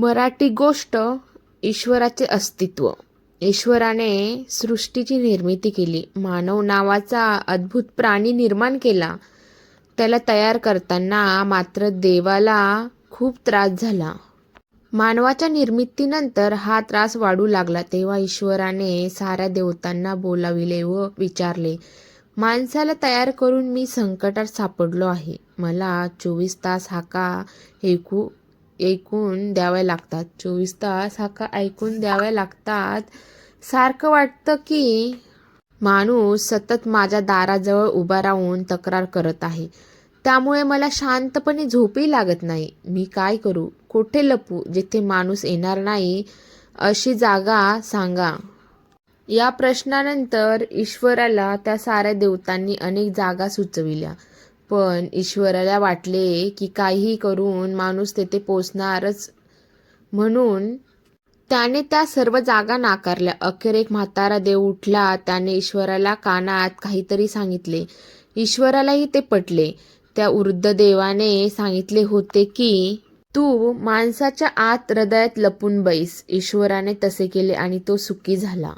मराठी गोष्ट ईश्वराचे अस्तित्व. ईश्वराने सृष्टीची निर्मिती केली. मानव नावाचा अद्भुत प्राणी निर्माण केला. त्याला तयार करताना मात्र देवाला खूप त्रास झाला. मानवाच्या निर्मितीनंतर हा त्रास वाढू लागला. तेव्हा ईश्वराने साऱ्या देवतांना बोलाविले व विचारले माणसाला तयार करून मी संकटात सापडलो आहे. मला चोवीस तास हाका ऐकू ऐकून द्याव्या लागतात. चोवीस तास हाका ऐकून द्याव्या लागतात? सारखं वाटतं की माणूस सतत माझ्या दाराजवळ उभा राहून तक्रार करत आहे. त्यामुळे मला शांतपणे झोपही लागत नाही. मी काय करू? कोठे लपू? जिथे माणूस येणार नाही अशी जागा सांगा. या प्रश्नानंतर ईश्वराला त्या साऱ्या देवतांनी अनेक जागा सुचविल्या. पण ईश्वराला वाटले की काहीही करून माणूस तेथे पोचणारच. म्हणून त्याने त्या सर्व जागा नाकारल्या. अखेर एक म्हातारा देव उठला. त्याने ईश्वराला कानात काहीतरी सांगितले. ईश्वरालाही ते पटले. त्या वृद्ध देवाने सांगितले होते की तू माणसाच्या आत हृदयात लपून बैस. ईश्वराने तसे केले आणि तो सुखी झाला.